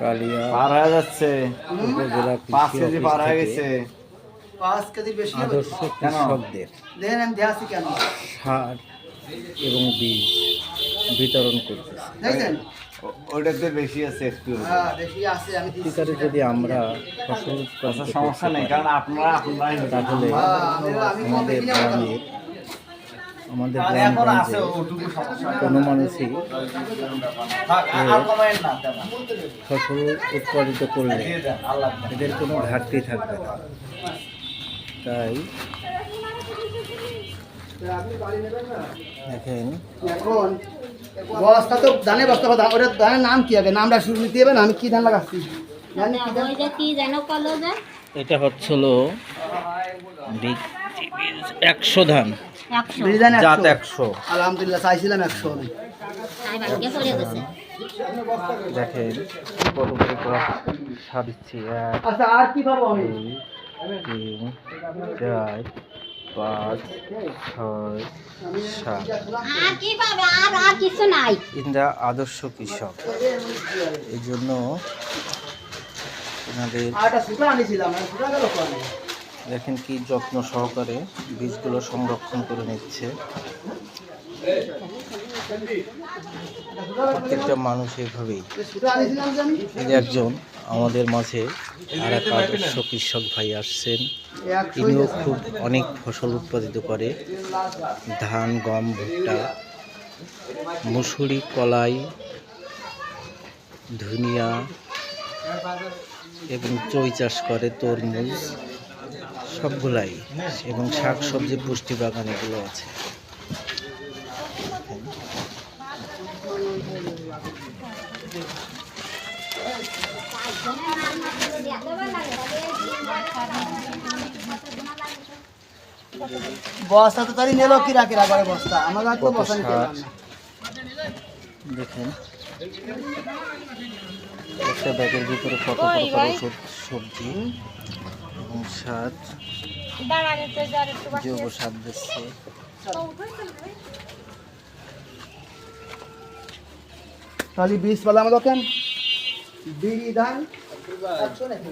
কালিয়া। পার হয়ে যাচ্ছে। উপজেলা পাঁচ কৃষি কেজি অফিস পার হয়ে গেছে। পাঁচ কেজির বেশি আদর্শ কৃষকদের। দেখেন আমি দেখাচ্ছি কেন? সার এবং বীজ বিতরণ করতেছে। ওটাতে বেশি আছে একটু। হ্যাঁ বেশি আছে আমি দিচ্ছি। ঠিকারে যদি আমরা ফসল আচ্ছা সমস্যা নেই কারণ আপনারা আপনারাই তাহলে হ্যাঁ, আমাদের? গ্রামের আমাদের। কোনো মানুষই। ফসল উৎপাদিত করলে এদের কোনো ঘাটতি থাকবে না। তাই দেখেন। বস্তা তো ধানের বস্তা কথা ওটা ধানের নাম কি হবে? নামটা শুরু নিতে হবে না? আমি কি ধান লাগাচ্ছি? এটা হচ্ছিল একশো ধান। জাত একশো। একশো। আলহামদুলিল্লাহ চাইছিলাম গেছে দেখেন কত করে আচ্ছা আর কি পাবো আমি? তিন চার পাঁচ ছয় সাত। আর কি পাবে? আর আর কিছু নাই। ইন্দা আদর্শ কৃষক। এই জন্য দেখেন কি যত্ন সহকারে বীজগুলো সংরক্ষণ করে নিচ্ছে। প্রত্যেকটা মানুষ এভাবেই। একজন আমাদের মাঝে আর এক আদর্শ কৃষক ভাই আসছেন। তিনিও খুব অনেক ফসল উৎপাদিত করে। ধান, গম, ভুট্টা, মুসুরি, কলাই, ধনিয়া, এবং চই চাষ করে তরমুজ। সবগুলাই এবং শাক সবজি পুষ্টি বাগান এগুলো আছে। বস্তা তো তারই নিলো কিরা কিরা করে বস্তা? আমার তো নিতে। দেখেন। একটা ব্যাগের ভিতরে কত প্রকার ওষুধ সবজি। এবং সার জৈব সার দিচ্ছে। তাহলে বীজ পেলাম দোকান বিড়ি ধান একশো নাকি?